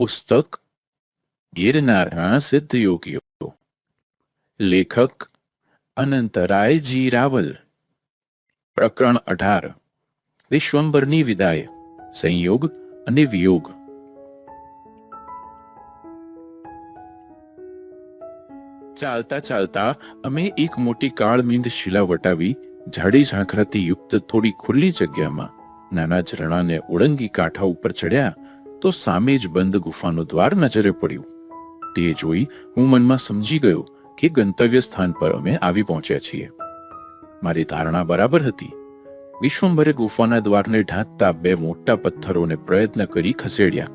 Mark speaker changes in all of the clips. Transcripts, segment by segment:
Speaker 1: પુસ્તક ગિરનારા સિદ્ધ યોગીઓ લેખક અનંતરાયજી રાવલ, પ્રકરણ અઢાર, વિશ્વંભરની વિદાય, સંયોગ અને વિયોગ. ચાલતા ચાલતા અમે એક મોટી કાળમીંદ શિલા વટાવી, ઝાડી ઝાંખરાથી યુક્ત થોડી ખુલ્લી જગ્યામાં નાના ઝરણાને ઓળંગી કાંઠા ઉપર ચડ્યા તો સામે જ બંધ ગુફાનું દ્વાર નજરે પડ્યું. તે જોઈ હું મનમાં સમજી ગયો કે ગંતવ્ય સ્થાન પર અમે આવી પહોંચ્યા છીએ. મારી ધારણા બરાબર હતી. વિશ્વંભરે ગુફાના દ્વારને ઢાંકતા બે મોટા પથ્થરોને પ્રયત્ન કરી ખસેડ્યા.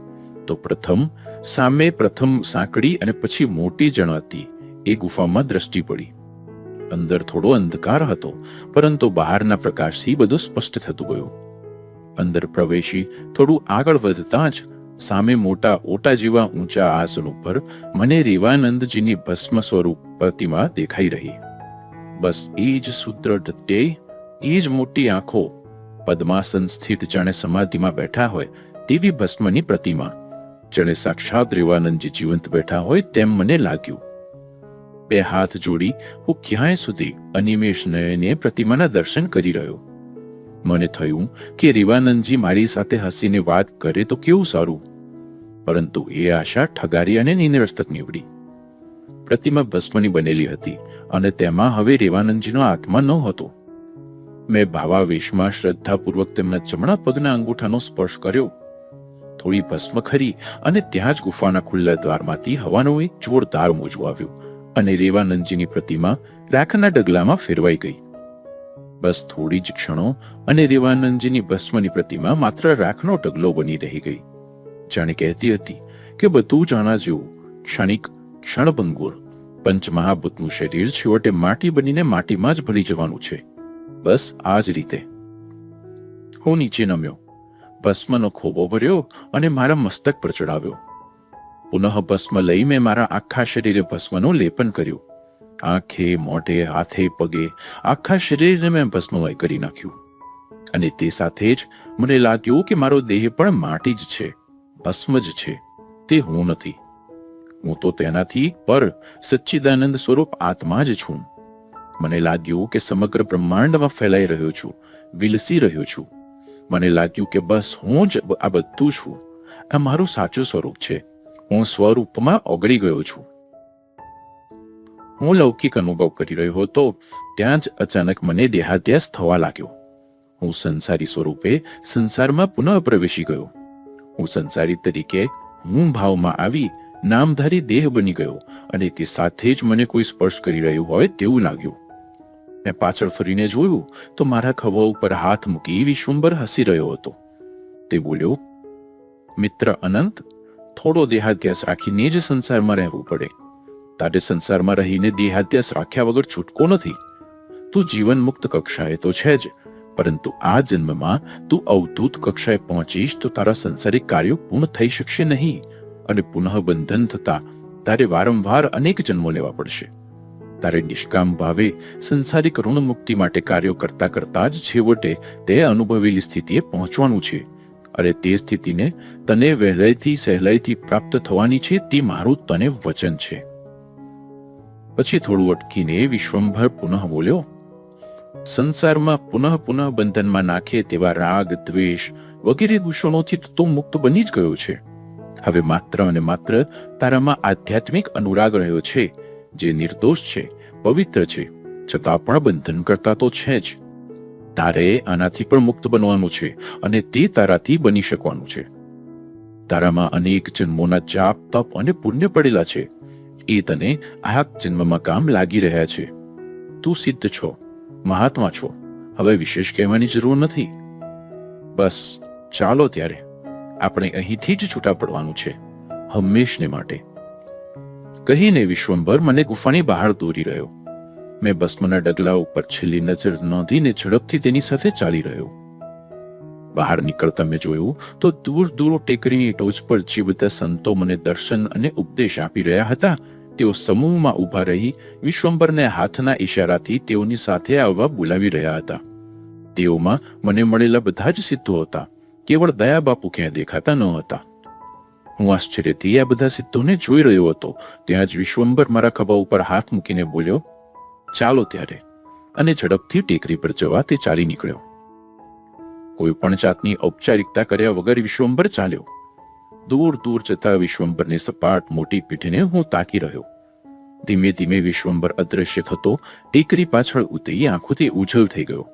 Speaker 1: તો પ્રથમ, સામે પ્રથમ સાંકડી અને પછી મોટી જણાતી, એ ગુફામાં દ્રષ્ટિ પડી. અંદર થોડો અંધકાર હતો, પરંતુ બહારના પ્રકાશથી બધું સ્પષ્ટ થતું ગયું. અંદર પ્રવેશી થોડું આગળ વધતા જ સામે મોટા ઓટા જેવા ઊંચા આસન ઉપર મને રેવાનંદજીની ભસ્મ સ્વરૂપ પ્રતિમા દેખાઈ રહી. બસ એ જ સુદ્રઢ ધ્યેય એ જ મોટી આંખો, પદ્માસન સ્થિત જાણે સમાધિમાં બેઠા હોય તેવી ભસ્મની પ્રતિમા. જાણે સાક્ષાત રેવાનંદજી જીવંત બેઠા હોય તેમ મને લાગ્યું. બે હાથ જોડી હું ક્યાંય સુધી અનિમેષ નયને પ્રતિમાના દર્શન કરી રહ્યો. મને થયું કે રેવાનંદજી મારી સાથે હસીને વાત કરે તો કેવું સારું? પરંતુ એ આશા ઠગારી અને નિરર્થક નીવડી. પ્રતિમા ભસ્મની બનેલી હતી અને તેમાં હવે રેવાનંદજીનો આત્મા ન હતો મેં ભાવાવેશમાં શ્રદ્ધાપૂર્વક તેમના જમણા પગના અંગૂઠાનો સ્પર્શ કર્યો. થોડી ભસ્મ ખરી અને ત્યાં જ ગુફાના ખુલ્લા દ્વારમાંથી હવાનો એક જોરદાર મોજું આવ્યું અને રેવાનંદજીની પ્રતિમા રાખના ડગલામાં ફેરવાઈ ગઈ. બસ થોડી જ ક્ષણો અને રેવાનંદજીની ભસ્મની પ્રતિમા માત્ર રાખનો ડગલો બની રહી ગઈ. જાણે કહેતી હતી કે બધું જાણા જેવું ક્ષણિક ક્ષણભંગુર પંચમહાભૂતનું શરીર છેવટે માટી બનીને માટીમાં જ ભળી જવાનું છે. બસ આ જ રીતે. હું નીચે નમ્યો, ભસ્મનો ખોબો ભર્યો અને મારા મસ્તક પર ચડાવ્યો પુનઃ ભસ્મ લઈ મેં મારા આખા શરીરે ભસ્મનું લેપન કર્યું. આંખે, મોઢે, હાથે, પગે, આખા શરીરને મેં ભસ્મમય કરી નાખ્યું. અને તે સાથે જ મને લાગ્યું કે મારો દેહ પણ માટી જ છે. ભસ્મ જ છે, તે હું નથી. હું તો તેનાથી પર સચ્ચિદાનંદ સ્વરૂપ આત્મા જ છું. મને લાગ્યું કે સમગ્ર બ્રહ્માંડમાં ફેલાઈ રહ્યો છું, વિલસી રહ્યો છું. મને લાગ્યું કે બસ હું જ આ બધું છું. આ મારું સાચું સ્વરૂપ છે. હું સ્વરૂપમાં ઓગળી ગયો છું. હું લૌકિક અનુભવ કરી રહ્યો હતો, ત્યાં જ અચાનક મને દેહાદ્યાસ થવા લાગ્યો. હું સંસારી સ્વરૂપે સંસારમાં પુનઃ પ્રવેશી ગયો. હું સંસારી તરીકે હું ભાવમાં આવી નામધારી દેહ બની ગયો અને તે સાથે જ મને કોઈ સ્પર્શ કરી રહ્યું હોય તેવું લાગ્યું. મેં પાછળ ફરીને જોયું તો મારા ખભા ઉપર હાથ મૂકી વિશ્વંભર હસી રહ્યો હતો. તે બોલ્યો, મિત્ર અનંત, થોડો દેહાધ્યાસ રાખીને જ સંસારમાં રહેવું પડે. તારે સંસારમાં રહીને દેહાધ્યાસ રાખ્યા વગર છૂટકો નથી. તું જીવન મુક્ત કક્ષાએ તો છે જ. પરંતુ આ જન્મમાં તું અવધૂત કક્ષાએ પહોંચીશ તો તારા સંસારિક કાર્યો પૂર્ણ થઈ શકશે નહીં અને પુનઃ થતા તારે વારંવાર અનેક જન્મો લેવા પડશે. તારે નિષ્કામ ભાવે સંસારિક ઋણ મુક્તિ માટે કાર્યો કરતા કરતા જ છેવટે તે અનુભવેલી સ્થિતિએ પહોંચવાનું છે અને તે સ્થિતિને તને વહેલાઈથી સહેલાઈથી પ્રાપ્ત થવાની છે તે મારું તને વચન છે. પછી થોડું અટકીને વિશ્વંભર પુનઃ બોલ્યો સંસારમાં પુનઃ પુનઃ બંધનમાં નાખે તેવા રાગ, દ્વેષ વગેરે દૂષણોથી તો મુક્ત બની જ ગયો છે. હવે માત્ર અને માત્ર તારામાં આધ્યાત્મિક અનુરાગ રહ્યો છે, જે નિર્દોષ છે, પવિત્ર છે, છતાં પણ બંધન કરતા તો છે જ. તારે આનાથી પણ મુક્ત બનવાનું છે અને તે તારાથી બની શકવાનું છે. તારામાં અનેક જન્મોના જાપ, તપ અને પુણ્ય પડેલા છે. એ તને આ જન્મમાં કામ લાગી રહ્યા છે. તું સિદ્ધ છો. મહાત્મા છો. હવે વિશેષ કહેવાની જરૂર નથી. બસ, ચાલો ત્યારે. આપણે અહીંથી જ છૂટા પડવાનું છે, હંમેશને માટે. કહીને વિશ્વંભર મને ગુફાની બહાર દોરી રહ્યો. મેં ભસ્મના ડગલા ઉપર છેલ્લી નજર નોંધીને ઝડપથી તેની સાથે ચાલી રહ્યો. બહાર નીકળતા મેં જોયું તો દૂર દૂર ટેકરીની ટોચ પર જે બધા સંતો મને દર્શન અને ઉપદેશ આપી રહ્યા હતા. તેઓ સમૂહમાં ઊભા રહી વિશ્વંભરને હાથના ઈશારાથી તેઓની સાથે આવવા બોલાવી રહ્યા હતા. તેઓમાં મને મળેલા બધા જ સિદ્ધો હતા. કેવળ દયા બાપુ ક્યાં દેખાતા ન હતા. હું આશ્ચર્યથી આ બધા સિદ્ધોને જોઈ રહ્યો હતો. ત્યાં જ વિશ્વંભર મારા ખભા ઉપર હાથ મૂકીને બોલ્યો, ચાલો ત્યારે. અને ઝડપથી ટેકરી પર જવા તે ચાલી નીકળ્યો. કોઈ પણ જાતની ઔપચારિકતા કર્યા વગર વિશ્વંભર ચાલ્યો. દૂર દૂર જતા વિશ્વંભરની સપાટ મોટી પીઠીને હું તાકી રહ્યો. ધીમે ધીમે વિશ્વંભર અદ્રશ્ય થતો ટેકરી પાછળ ઉતરી આંખોથી ઉજળ થઈ ગયો.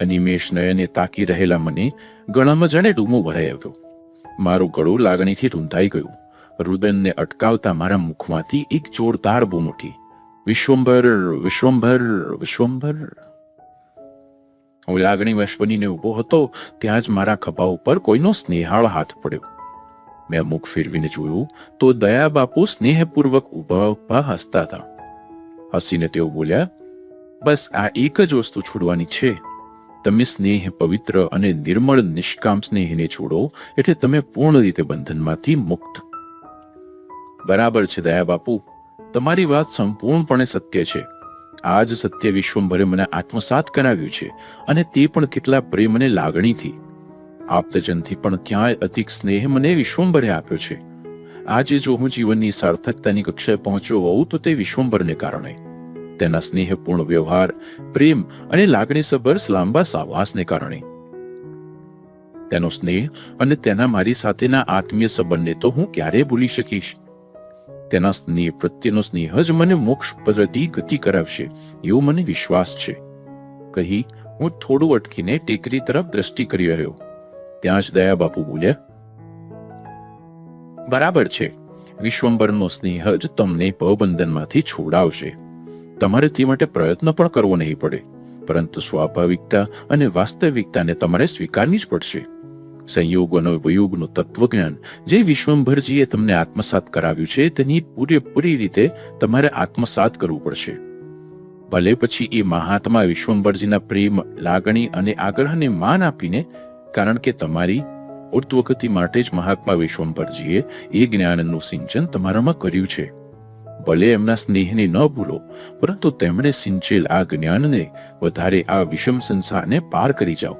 Speaker 1: અનિમેષ નયને તાકી રહેલા મને ગળામાં જાણે ડૂમો ભરાઈ આવ્યો. મારું ગળું લાગણીથી રૂંધાઈ ગયું. રુદનને અટકાવતા મારા મુખમાંથી એક જોરદાર બૂમ ઉઠી. વિશ્વંભર વિશ્વંભર વિશ્વંભર. હું લાગણીવશ બનીને ઊભો હતો, ત્યાં જ મારા ખભા ઉપર કોઈનો સ્નેહાળ હાથ પડ્યો. મેં મુખ ફેરવીને જોયું તો દયા બાપુ સ્નેહપૂર્વક ઊભા ઊભા હસતા હતા. હસીને તેઓ બોલ્યા, બસ આ એક જ વસ્તુ છોડવાની છે. તમે સ્નેહ પવિત્ર અને નિર્મળ નિષ્કામ સ્નેહને છોડો એટલે તમે પૂર્ણ રીતે બંધનમાંથી મુક્ત. બરાબર છે દયા બાપુ. તમારી વાત સંપૂર્ણપણે સત્ય છે. આ જ સત્ય વિશ્વંભરે મને આત્મસાત કરાવ્યું છે અને તે પણ કેટલા પ્રેમ અને લાગણીથી. આપ્તજનથી પણ ક્યાંય અધિક સ્નેહ મને વિશ્વંભરે આપ્યો છે. આજે જો હું જીવનની સાર્થકતાની કક્ષાએ પહોંચ્યો હોઉં, તો તે વિશ્વંભરને કારણે. તેના સ્નેહપૂર્ણ વ્યવહાર, પ્રેમ અને લાગણીસભર લાંબા સાવાસને કારણે. તેનો સ્નેહ અને તેના મારી સાથેના આત્મીય સંબંધને તો હું ક્યારે ભૂલી શકીશ. તેના સ્નેહ પ્રત્યેનો સ્નેહ જ મને મોક્ષ પ્રતિ ગતિ કરાવશે, એવો મને વિશ્વાસ છે. કહી હું થોડું અટકીને ટેકરી તરફ દ્રષ્ટિ કરી રહ્યો. ત્યાં જ દયાબાપુ બોલ્યા, બરાબર છે. વિશ્વંભરનો સ્નેહ જ તમને પબંધનમાંથી છોડાવશે. તમારે તે માટે પ્રયત્ન પણ કરવો નહીં પડે, પરંતુ સ્વાભાવિકતા અને વાસ્તવિકતાને તમારે સ્વીકારવી જ પડશે. સંયોગ અને વિયોગનું તત્વજ્ઞાન જે વિશ્વંભરજીએ તમને આત્મસાત કરાવ્યું છે, તેની પૂરેપૂરી રીતે તમારે આત્મસાત કરવું પડશે. ભલે પછી એ મહાત્મા વિશ્વંભરજીના પ્રેમ, લાગણી અને આગ્રહને માન આપીને કારણ કે તમારી ઉર્ધ્વગતિ માટે જ મહાત્મા વિશ્વંભરજીએ એ જ્ઞાનનું સિંચન તમારામાં કર્યું છે. ભલે એમના સ્નેહને ન ભૂલો, પરંતુ તેમણે સિંચેલ આ જ્ઞાનને વધારે આ વિષમ સંસારને પાર કરી જાઓ.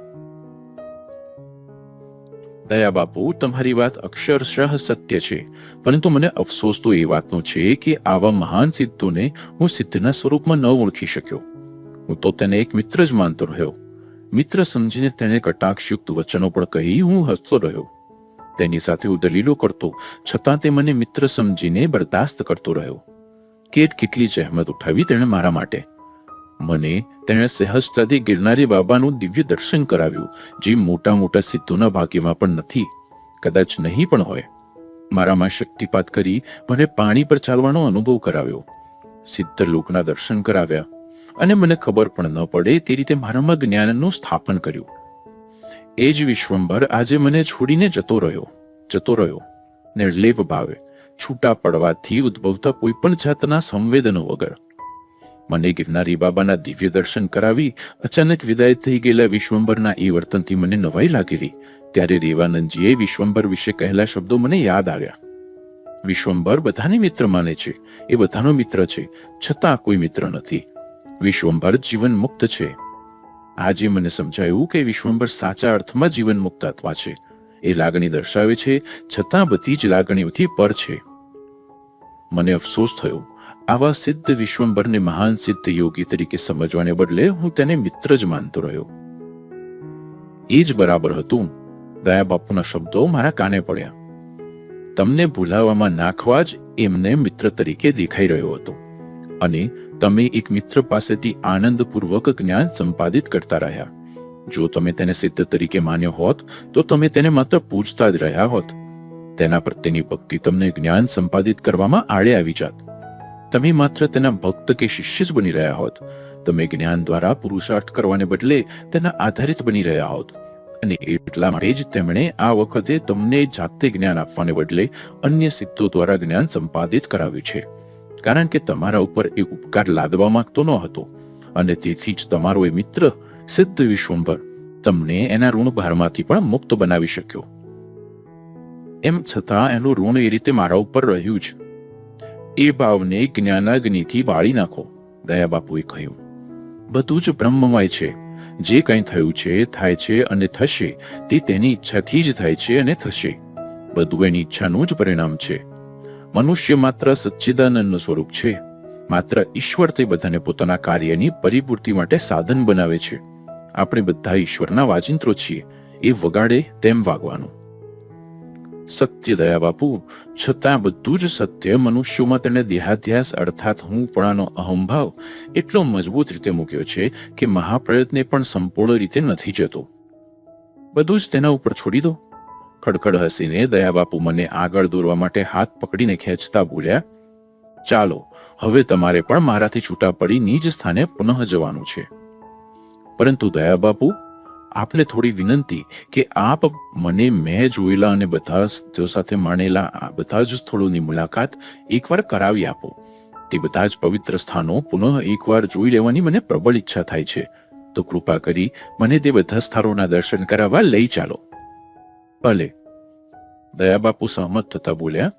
Speaker 1: દયા બાપુ, તમારી વાત અક્ષરશઃ સત્ય છે, પરંતુ મને અફસોસ તો એ વાતનો છે કે આવા મહાન સિદ્ધોને હું સિદ્ધના સ્વરૂપમાં ન ઓળખી શક્યો. હું તો તેને એક મિત્ર જ માનતો રહ્યો. મિત્ર સમજીને તેણે કટાક્ષયુક્ત વચનો પણ કહી હું હસતો રહ્યો. તેની સાથે હું દલીલો કરતો, છતાં તે મને મિત્ર સમજીને બરદાસ્ત કરતો રહ્યો. કેટ કેટલી જહેમત ઉઠાવી તેણે મારા માટે. મને તેણે સહજતાથી ગિરનારી બાબાનું દિવ્ય દર્શન કરાવ્યું, જે મોટા મોટા સિદ્ધોના ભાગ્યમાં પણ નથી, કદાચ નહીં પણ હોય. મારામાં શક્તિપાત કરી મને પાણી પર ચાલવાનો અનુભવ કરાવ્યો. સિદ્ધ લોકના દર્શન કરાવ્યા. અને મને ખબર પણ ન પડે તે રીતે મારામાં જ્ઞાનનું સ્થાપન કર્યું. એ જ વિશ્વંભર આજે મને છોડીને જતો રહ્યો જતો રહ્યો. નિર્લેપ ભાવે, છૂટા પડવાથી ઉદ્ભવતા કોઈ પણ જાતના સંવેદનો વગર. મને ગિરનારી બાબાના દિવ્ય દર્શન કરાવી અચાનક વિદાય થઈ ગયેલા વિશ્વંભરના એ વર્તનથી મને નવાઈ લાગેલી. ત્યારે રેવાનંદજીએ વિશ્વંભર વિશે કહેલા શબ્દો મને યાદ આવ્યા. વિશ્વંભર બધાને મિત્ર માને છે. એ બધાનો મિત્ર છે. છતાં કોઈ મિત્ર નથી. વિશ્વંભર જીવન મુક્ત છે. આજે મને સમજાયું કે વિશ્વંભર સાચા અર્થમાં જીવન મુક્ત આત્મા છે. એ લાગણી દર્શાવે છે, છતાં બધી જ લાગણીઓથી પર છે. મને અફસોસ થયો. આવા સિદ્ધ વિશ્વંભરને મહાન સિદ્ધ યોગી તરીકે સમજવાને બદલે હું તેને મિત્ર જ માનતો રહ્યો. એ જ બરાબર હતું. દયા બાપુના શબ્દો મારા કાને પડ્યા. તમને ભૂલાવામાં નાખવા જ એમને મિત્ર તરીકે દેખાઈ રહ્યો હતો. અને તમે એક મિત્ર પાસેથી આનંદપૂર્વક જ્ઞાન સંપાદિત કરતા રહ્યા. જો તમે તેને સિદ્ધ તરીકે માન્યો હોત, તો તમે તેને માત્ર પૂજતા જ રહ્યા હોત. તેના પ્રત્યેની ભક્તિ તમને જ્ઞાન સંપાદિત કરવામાં આડે આવી જાત. તમે માત્ર તેના ભક્ત કે શિષ્ય જ બની રહ્યા હોત. તમે જ્ઞાન દ્વારા પુરુષાર્થ કરવાને બદલે તેના આધારિત બની રહ્યા હોત. અને એટલા માટે જ તેમણે આ વખતે તમને જાતે જ્ઞાન આપવાને બદલે અન્ય સિદ્ધો દ્વારા જ્ઞાન સંપાદિત કરાવ્યું છે. કારણ કે તમારા ઉપર એ ઉપકાર લાદવા માંગતો ન હતો. અને તેથી જ તમારો એ મિત્ર સિદ્ધ વિશ્વંભર તમને એના ઋણ ભારમાંથી પણ મુક્ત બનાવી શક્યો. એમ છતાં એનું ઋણ એ રીતે મારા ઉપર રહ્યું જ. એ ભાવને જ્ઞાનાગ્નિથી બાળી નાખો, દયા બાપુએ કહ્યું. બધું જ બ્રહ્મમય છે. જે કંઈ થયું છે, થાય છે અને થશે, તે તેની ઈચ્છાથી જ થાય છે અને થશે. બધું એની ઈચ્છાનું જ પરિણામ છે. મનુષ્ય માત્ર સચ્ચિદાનંદનું સ્વરૂપ છે. માત્ર ઈશ્વર તે બધાને પોતાના કાર્યની પરિપૂર્તિ માટે સાધન બનાવે છે. આપણે બધા ઈશ્વરના વાજિંત્રો છીએ. એ વગાડે તેમ વાગવાનું. સત્ય દયા બાપુ, છતાં બધું જ સત્ય. મનુષ્યોમાં તેને દેહાધ્યાસ અર્થાત હુંપણાનો અહંભાવ એટલો મજબૂત રીતે મૂક્યો છે કે મહાપ્રયત્ને પણ સંપૂર્ણ રીતે નથી જતો. બધું જ તેના ઉપર છોડી દો. ખડખડ હસીને દયા બાપુ મને આગળ દોરવા માટે હાથ પકડીને ખેંચતા બોલ્યા, ચાલો, હવે તમારે પણ મારાથી છૂટા પડી નિજ સ્થાને પુનઃ જવાનું છે. પરંતુ દયા બાપુ આપને થોડી વિનંતી કે આપ મને મેં જોયેલા અને બધા સ્થળો સાથે માણેલા આ બધા જ સ્થળોની મુલાકાત એકવાર કરાવી આપો. તે બધા જ પવિત્ર સ્થાનો પુનઃ એકવાર જોઈ લેવાની મને પ્રબળ ઈચ્છા થાય છે. તો કૃપા કરી મને તે બધા સ્થળોના દર્શન કરાવવા લઈ ચાલો. ભલે દયાબાપુ સહમત થતા બોલ્યા,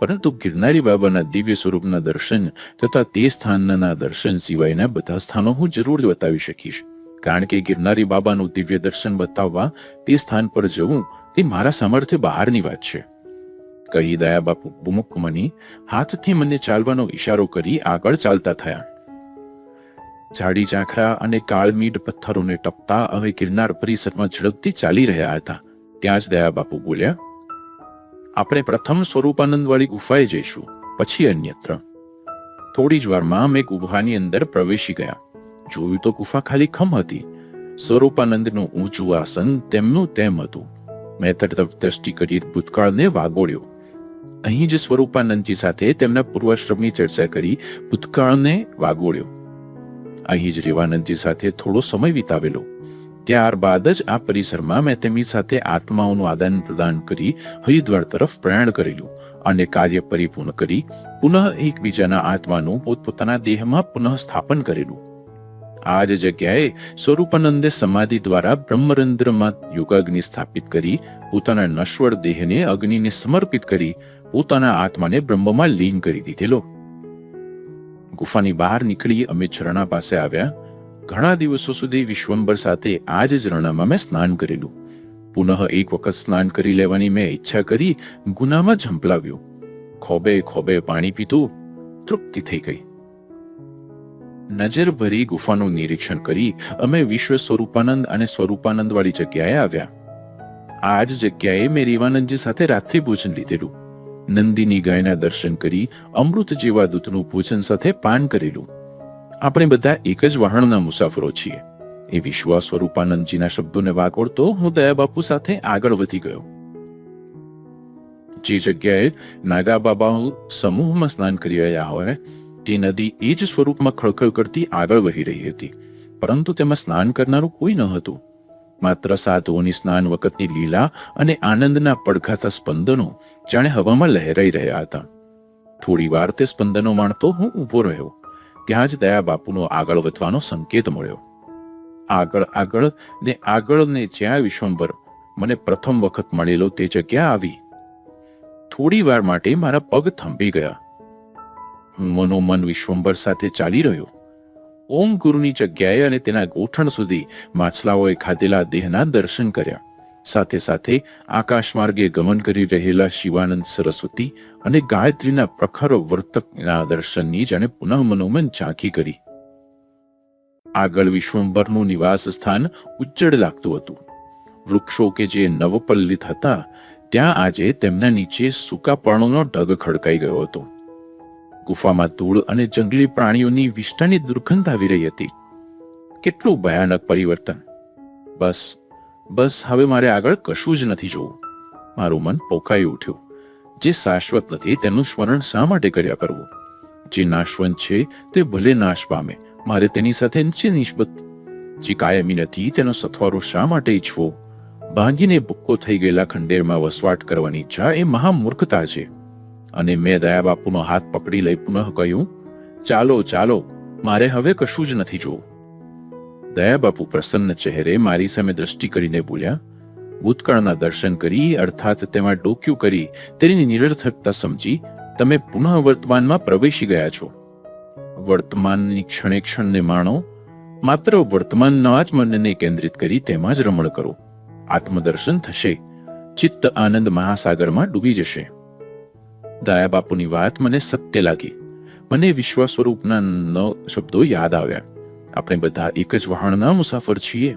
Speaker 1: પરંતુ ગિરનારી બાબાના દિવ્ય સ્વરૂપના દર્શન તથા તે સ્થાનના દર્શન સિવાયના બધા સ્થાનો હું જરૂર બતાવી શકીશ. કારણ કે ગિરનારી બાબાનું દિવ્ય દર્શન બતાવવા તે સ્થાન પર જવું તે મારા સામર્થ્ય બહારની વાત છે. કહી દયા બાપુ બુમુક મની, હાથથી મને ચાલવાનો ઈશારો કરી આગળ ચાલતા થયા. જાડી ઝાંખરા અને કાળમીડ પથ્થરોને ટપતા હવે ગિરનાર પરિસરમાં ઝડપથી ચાલી રહ્યા હતા. ત્યાં જ દયા બાપુ બોલ્યા, આપણે પ્રથમ સ્વરૂપાનંદ વાળી ગુફાએ જઈશું, પછી અન્યત્ર. થોડી જ વારમાં અમે ગુફાની અંદર પ્રવેશી ગયા. જોયું તો ગુફા ખાલી ખમ હતી. સ્વરૂપાનંદનું ઊંચું આસન તેમનું તેમ હતું. મેં તરફ દ્રષ્ટિ કરી ભૂતકાળને વાગોળ્યો. અહીં જ સ્વરૂપાનંદજી સાથે તેમના પૂર્વાશ્રમની ચર્ચા કરી ભૂતકાળને વાગોળ્યો. અહીં જ રેવાનંદજી સાથે થોડો સમય વિતાવેલો. ત્યારબાદ જ આ પરિસરમાં મેં તેમની સાથે આત્માઓનું આદાન પ્રદાન કરી હરિદ્વાર તરફ પ્રયાણ કરેલું અને કાર્ય પરિપૂર્ણ કરી પુનઃ એકબીજાના આત્માનું પોતપોતાના દેહમાં પુનઃ સ્થાપન કરેલું. આ જ જગ્યાએ સ્વરૂપાનંદે સમાધિ દ્વારા બ્રહ્મરંદ્રમાં યોગાગ્નિ સ્થાપિત કરી પોતાના નશ્વર દેહને અગ્નિને સમર્પિત કરી પોતાના આત્માને બ્રહ્મમાં લીન કરી દીધેલો. ગુફાની બહાર નીકળી અમે ઝરણા પાસે આવ્યા ઘણા દિવસો સુધી વિશ્વંબર સાથે આ જ ઝરણામાં મેં સ્નાન કરેલું. પુનઃ એક વખત સ્નાન કરી લેવાની મેં ઈચ્છા કરી, ગુનામાં ઝંપલાવ્યો. ખોબે ખોબે પાણી પીધું, તૃપ્તિ થઈ ગઈ. નજર ભરી ગુફાનું નિરીક્ષણ કરી અમે વિશ્વ સ્વરૂપાનંદ અને સ્વરૂપાનંદ વાળી જગ્યાએ આવ્યા. આ જ જગ્યાએ મેં રેવાનંદજી સાથે રાત્રિ ભોજન લીધેલું. નંદીની ગાયના દર્શન કરી અમૃત જેવા દૂધનું ભોજન સાથે પાન કરેલું. આપણે બધા એક જ વહાણના મુસાફરો છીએ. એ વિશ્વ સ્વરૂપાનંદજીના શબ્દોને વાગોળતો હું દયાબાપુ સાથે આગળ વધી ગયો. જે જગ્યાએ નાગા બાબાઓ સમૂહમાં સ્નાન કરી રહ્યા હોય, તે નદી એ જ સ્વરૂપમાં ખળખળ કરતી આગળ વહી રહી હતી. પરંતુ તેમાં સ્નાન કરનારું કોઈ ન હતું. માત્ર સાધુઓની સ્નાન વખતની લીલા અને આનંદના પડઘાતા સ્પંદનો જાણે હવામાં લહેરાઈ રહ્યા હતા. થોડી વાર તે સ્પંદનો માણતો હું ઊભો રહ્યો. ત્યાં જ દયા બાપુનો આગળ વધવાનો સંકેત મળ્યો. આગળ આગળ ને આગળ ને જ્યાં વિશ્વંભર મને પ્રથમ વખત મળેલો તે જગ્યા આવી. થોડી વાર માટે મારા પગ થંભી ગયા. હું મનોમન વિશ્વંભર સાથે ચાલી રહ્યો. ઓમ ગુરુની જગ્યાએ અને તેના ગોઠણ સુધી માછલાઓએ ખાધેલા દેહના દર્શન કર્યા. સાથે સાથે આકાશ માર્ગે ગમન કરી રહેલા શિવાનંદ સરસ્વતી અને ગાયત્રીના પ્રખર વર્તકના દર્શનની જાણે પુનઃ મનોમન ઝાંખી કરી. આગળ વિશ્વંભરનું નિવાસ સ્થાન ઉજ્જડ લાગતું હતું. વૃક્ષો કે જે નવપલ્લિત હતા, ત્યાં આજે તેમના નીચે સૂકા પર્ણોનો ઢગ ખડકાઈ ગયો હતો. ગુફામાં ધૂળ અને જંગલી પ્રાણીઓની વિષ્ટાની દુર્ગંધ આવી રહી હતી. કેટલું ભયાનક પરિવર્તન. બસ બસ હવે મારે આગળ કશું જ નથી જોવું. મારું મન પોકાઈ ઉઠ્યું. જે શાશ્વત નથી તેનું સ્મરણ શા માટે કર્યા કરવું? જે નાશવંત છે તે ભલે નાશ પામે, મારે તેની સાથે છે નિસ્બત. જે કાયમી નથી તેનો સથવારો શા માટે ઈચ્છવો? ભાંગીને ભૂક્કો થઈ ગયેલા ખંડેરમાં વસવાટ કરવાની ઈચ્છા એ મહામૂર્ખતા છે. અને મેં દયા બાપુનો હાથ પકડી લઈ પુનઃ કહ્યું, ચાલો ચાલો, મારે હવે કશું જ નથી જોવું. દયા બાપુ પ્રસન્ન ચહેરે મારી સામે દ્રષ્ટિ કરીને બોલ્યા, ભૂતકાળના દર્શન કરી, અર્થાત તેમાં ડોક્યું કરી, તેની નિરર્થકતા સમજી, તમે પુનઃ વર્તમાનમાં પ્રવેશી ગયા છો. વર્તમાનની ક્ષણે ક્ષણને માણો, માત્ર વર્તમાનના જ મનને કેન્દ્રિત કરી તેમાં જ રમણ કરો. આત્મદર્શન થશે. ચિત્ત આનંદ મહાસાગરમાં ડૂબી જશે. દયા બાપુની વાત મને સત્ય લાગી. મને વિશ્વ સ્વરૂપના ન શબ્દો યાદ આવ્યા. આપણે બધા એક જ વહાણના મુસાફર છીએ.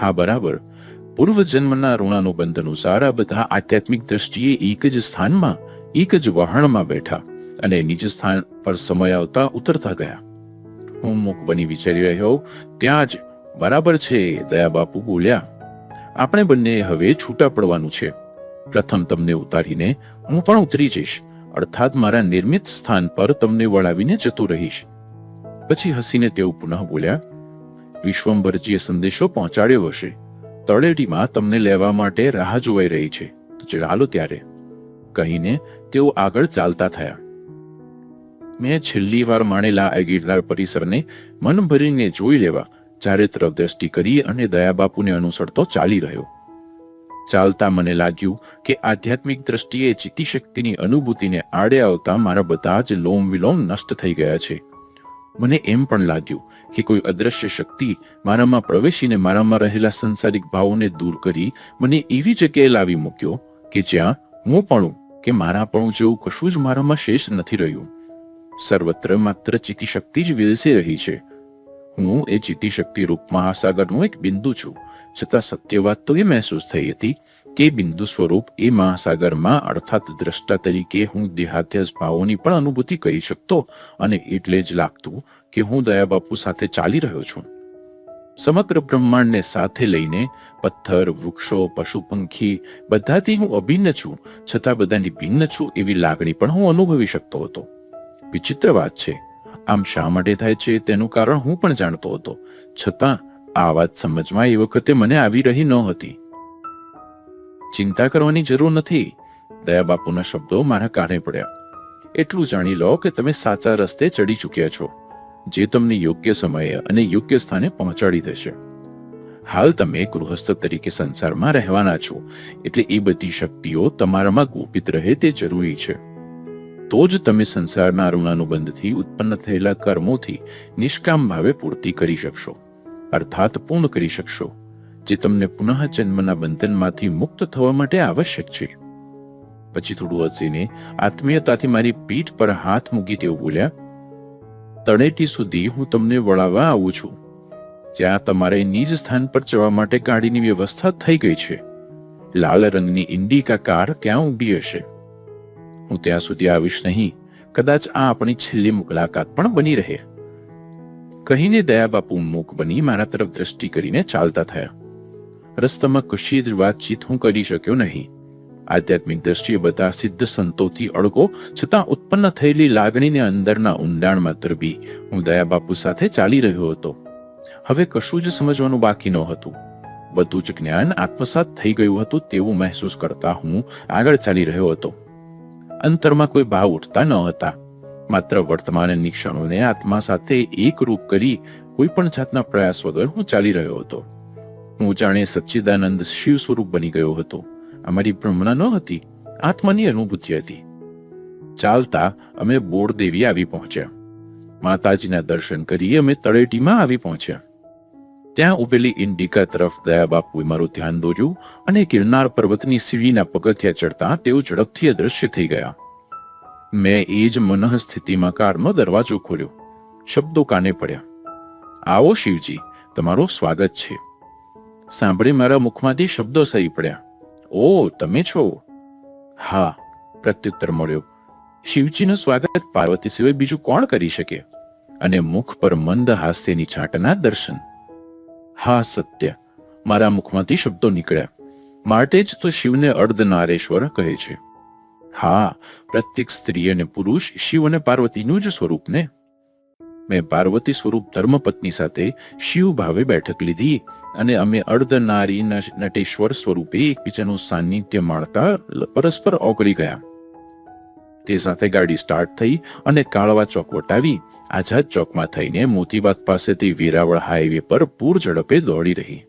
Speaker 1: હા, બરાબર. પૂર્વ જન્મના ઋણાનુબંધ અનુસાર આ બધા આધ્યાત્મિક દ્રષ્ટિએ એક જ સ્થાનમાં, એક જ વહાણમાં બેઠા અને નિજ સ્થાન પર સમય આવતા ઉતરતા ગયા. હું મુખ બની વિચારી રહ્યો, ત્યાં જ. બરાબર છે, દયા બાપુ બોલ્યા. આપણે બંને હવે છૂટા પડવાનું છે. પ્રથમ તમને ઉતારીને હું પણ ઉતરી જઈશ. અર્થાત મારા નિર્મિત સ્થાન પર તમને વળાવીને જતો રહીશ. પછી હસીને તેઓ પુનઃ બોલ્યા, વિશ્વંભરજીએ સંદેશો પહોંચાડ્યો હશે. તળેટીમાં તમને લેવા માટે રાહ જોવાઈ રહી છે. તો ચાલો ત્યારે. કહીને તેઓ આગળ ચાલતા થયા. મેં છેલ્લી વાર માણેલા આ ગિરનાર પરિસરને મન ભરીને જોઈ લેવા ચારે તરફ દ્રષ્ટિ કરી અને દયાબાપુને અનુસરતો ચાલી રહ્યો. ચાલતા મને લાગ્યું કે આધ્યાત્મિક દ્રષ્ટિએ ચિત્તી શક્તિની અનુભૂતિને આડે આવતા મારા બધા જ લોમ વિલોમ નષ્ટ થઈ ગયા છે. મને એમ પણ લાગ્યું કે કોઈ અદ્રશ્ય શક્તિ મારામાં પ્રવેશીને મારામાં રહેલા સંસારિક ભાવોને દૂર કરી મને એવી જગ્યાએ લાવી મૂક્યો કે જ્યાં હું પણ કે મારા પણ જેવું કશું જ મારામાં શેષ નથી રહ્યું. સર્વત્ર માત્ર ચિત્તી શક્તિ જ વિલસી રહી છે. હું એ ચિત્તી શક્તિ રૂપ મહાસાગરનું એક બિંદુ છું, છતાં સત્ય વાત તો એ મહેસૂસ થઈ હતી કે બિંદુ સ્વરૂપ એ મહાસાગરમાં, અર્થાત દ્રષ્ટા તરીકે હું દેહાત્યાસ ભાવોની પણ અનુભૂતિ કરી શકતો અને એટલે જ લાગતું કે હું દયા બાપુ સાથે ચાલી રહ્યો છું. સમગ્ર બ્રહ્માંડને સાથે લઈને પથ્થર, વૃક્ષો પશુ પંખી બધાથી હું અભિન્ન છું, છતાં બધાની ભિન્ન છું એવી લાગણી પણ હું અનુભવી શકતો હતો. વિચિત્ર વાત છે. આમ શા માટે થાય છે તેનું કારણ હું પણ જાણતો હતો. છતાં આ વાત સમજમાં એ વખતે મને આવી રહી ન હતી ચિંતા કરવાની જરૂર નથી. દયા બાપુના શબ્દો મારા કાને પડ્યા. એટલું જાણી લો કે તમે સાચા રસ્તે ચડી ચૂક્યા છો, જે તમને યોગ્ય સમયે અને યોગ્ય સ્થાને પહોંચાડી દેશે. હાલ તમે ગૃહસ્થ તરીકે સંસારમાં રહેવાના છો, એટલે એ બધી શક્તિઓ તમારામાં ગોપિત રહે તે જરૂરી છે. તો જ તમે સંસારના ઋણાનુબંધથી ઉત્પન્ન થયેલા કર્મોથી નિષ્કામ ભાવે પૂર્તિ કરી શકશો, અર્થાત પૂર્ણ કરી શકશો. જે તમને પુનઃ જન્મના બંધનમાંથી મુક્ત થવા માટે આવશ્યક છે. પછી થોડું હસીને આત્મીયતાથી મારી પીઠ પર હાથ મૂકી તેઓ બોલ્યા, તળેટી સુધી હું તમને વળાવવા આવું છું. જ્યાં તમારે નિજ સ્થાન પર જવા માટે ગાડીની વ્યવસ્થા થઈ ગઈ છે. લાલ રંગની ઇન્ડિકા કાર ત્યાં ઊભી હશે. હું ત્યાં સુધી આવીશ નહીં. કદાચ આ આપણી છેલ્લી મુલાકાત પણ બની રહે. કહીને દયા બાપુ મૂક બની મારા તરફ દ્રષ્ટિ કરીને ચાલતા થયા. રસ્તામાં કશી જ વાતચીત હું કરી શક્યો નહીં. આધ્યાત્મિક દ્રષ્ટિએ બધા સિદ્ધ સંતોથી અળગો છતાં ઉત્પન્ન થયેલી લાગણીને અંદરના ઊંડાણમાં તરબી હું દયાબાપુ સાથે ચાલી રહ્યો હતો. હવે કશું જ સમજવાનું બાકી ન હતું. બધું જ જ્ઞાન આત્મસાત થઈ ગયું હતું તેવું મહેસૂસ કરતા હું આગળ ચાલી રહ્યો હતો. અંતરમાં કોઈ ભાવ ઉઠતા ન હતા. માત્ર વર્તમાનની ક્ષણોને આત્મા સાથે એકરૂપ કરી કોઈ પણ જાતના પ્રયાસ વગર હું ચાલી રહ્યો હતો. હું જાણે સચ્ચિદાનંદ શિવ સ્વરૂપ બની ગયો હતો. અમારી બ્રહ્મણા ન હતી. આત્માની અનુભૂતિ હતી. ચાલતા અમે બોરદેવી આવી પહોંચ્યા. માતાજીના દર્શન કરી અમે તળેટીમાં આવી પહોંચ્યા. ત્યાં ઉભેલી ઇન્ડિકા તરફ દયા બાપુએ મારું ધ્યાન દોર્યું અને ગિરનાર પર્વતની સીડીના પગથિયા ચડતા તેઓ ઝડપથી અદૃશ્ય થઈ ગયા. મેં એ જ મનઃ સ્થિતિમાં કારનો દરવાજો ખોલ્યો. શબ્દો કાને પડ્યા. આવો શિવજી, તમારું સ્વાગત છે. સાંભળી મારા મુખમાંથી શબ્દો સહી પડ્યા. ઓ, તમે છો? હા, પ્રત્યુત્તર મળ્યો. શિવજીનું સ્વાગત પાર્વતી સિવાય બીજું કોણ કરી શકે? અને મુખ પર મંદ હાસ્યની છાંટના દર્શન. હા, સત્ય. મારા મુખમાંથી શબ્દો નીકળ્યા. માટે જ તો શિવને અર્ધનારેશ્વર કહે છે. હા, પ્રત્યેક સ્ત્રી અને પુરુષ શિવ અને પાર્વતીનું જ સ્વરૂપ ને? મેં પાર્વતી સ્વરૂપ ધર્મપત્ની સાથે શિવ ભાવે બેઠક લીધી અને અમે અર્ધનારી નટેશ્વર સ્વરૂપે એકબીજાનું સાનિધ્ય માણતા પરસ્પર ઓગળી ગયા. તે સાથે ગાડી સ્ટાર્ટ થઈ અને કાળવા ચોક વટાવી આઝાદ ચોકમાં થઈને મોતીબાગ પાસેથી વેરાવળ હાઈવે પર પૂર ઝડપે દોડી રહી.